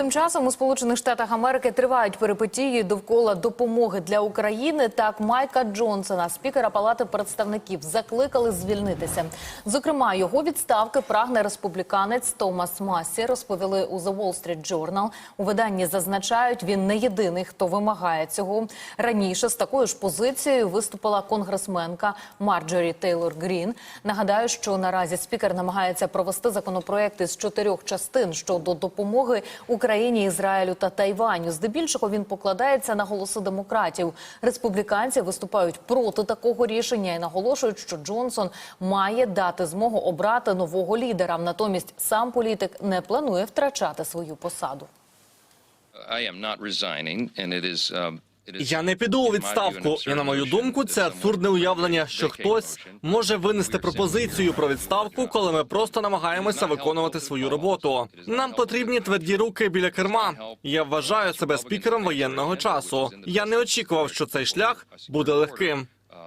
Тим часом у Сполучених Штатах Америки тривають перипетії довкола допомоги для України. Так Майка Джонсона, спікера Палати представників, закликали звільнитися. Зокрема, його відставки прагне республіканець Томас Массі. Розповіли у The Wall Street Journal. У виданні зазначають, він не єдиний, хто вимагає цього. Раніше з такою ж позицією виступила конгресменка Марджорі Тейлор Грін. Нагадаю, що наразі спікер намагається провести законопроекти з чотирьох частин щодо допомоги Україні, Ізраїлю та Тайваню. Здебільшого він покладається на голоси демократів. Республіканці виступають проти такого рішення і наголошують, що Джонсон має дати змогу обрати нового лідера. Натомість сам політик не планує втрачати свою посаду. I am not resigning, and it is, um, Я не піду у відставку, і на мою думку, це абсурдне уявлення, що хтось може винести пропозицію про відставку, коли ми просто намагаємося виконувати свою роботу. Нам потрібні тверді руки біля керма. Я вважаю себе спікером воєнного часу. Я не очікував, що цей шлях буде легким.